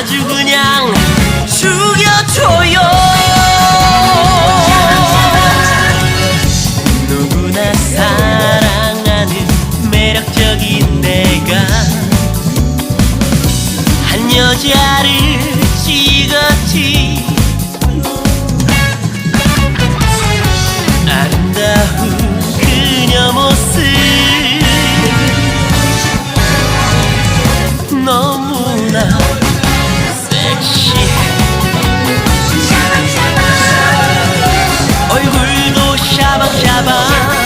아주 그냥 죽여줘요. 누구나 사랑하는 매력적인 내가 한 여자를 下班